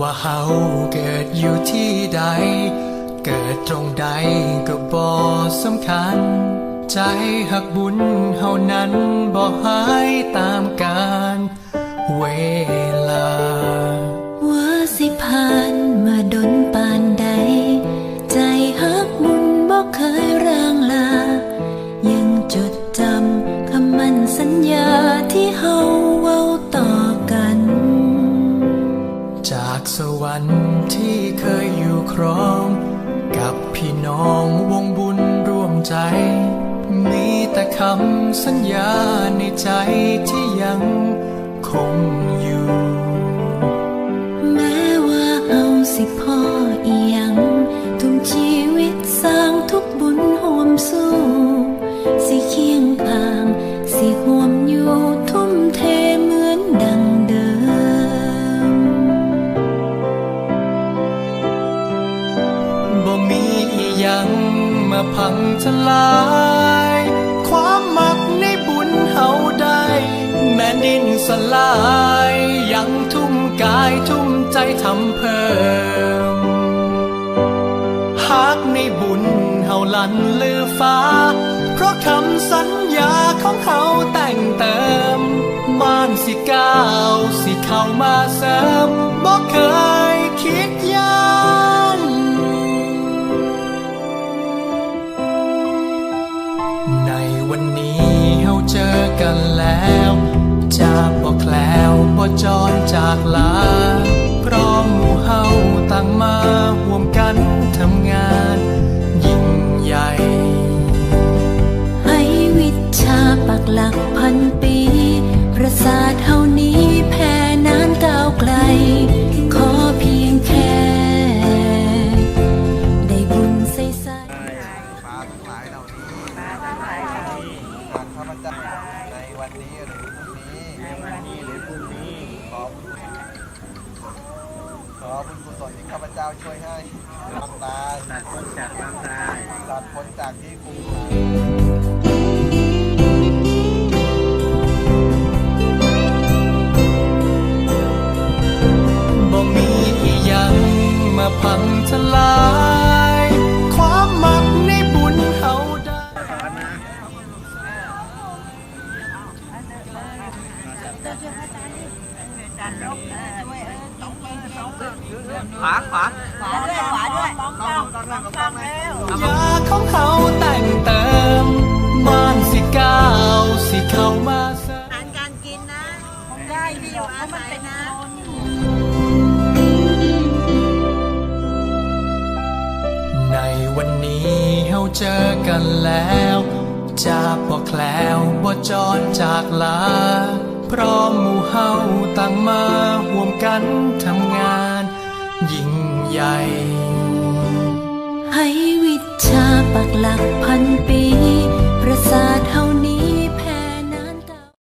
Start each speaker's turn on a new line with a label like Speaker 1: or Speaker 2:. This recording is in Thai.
Speaker 1: ว่าเฮาเกิดอยู่ที่ใด เกิดตรงใดก็บ่สำคัญ ใจหักบุญเฮานั้นบ่หายตามกาลเวลา
Speaker 2: สว
Speaker 1: รรค์ที่เคยอยู่ครอง กับพี่น้องวงบุญร่วมใจ มีแต่คำสัญญาในใจที่ยัง
Speaker 2: มีอีหยังมา
Speaker 1: พังทลาย ความมักในบุญเฮาได้ แม่ดินสลาย ยังทุ่มกายทุ่มใจทำเพิ่มฮักในบุญเฮาลันลือฟ้า เพราะคำสัญญาของเฮาแต่งเติม บ้านสิก้าวสิเข้ามาเสริม ในวันนี้เฮาเจอกันแล้ว จากบ่แคล้วบ่จอนจา
Speaker 2: กลา ใน
Speaker 3: วันนี้หรือพรุ่งนี้ขอบุญขอบุญกุศลที่ข้าพเจ้าช่วยให้ทำตายตัดพ้นจากความตายตัดพ้นจากที่คุม
Speaker 1: บ่มีอีหยังมาพังทลาย
Speaker 4: ขวาขวา
Speaker 5: ขวาด้วยขวาด้วยมองกล้องมองกล้องแล้ว
Speaker 1: ยาของเขาแต่งเติมม่านสิก้าวสิเข้ามาเสริม
Speaker 5: อาหารการกินนะได้ที่อยู่อาศัยนะ
Speaker 1: ในวันนี้เฮาเจอกันแล้ว จะบ่แล้วบ่าจรจากลา พร้อมหมู่เฮาต่างมาห่วมกันทำงานยิ่งใหญ่
Speaker 2: ให้วิชาปักหลักพันปี ประสาทเฮา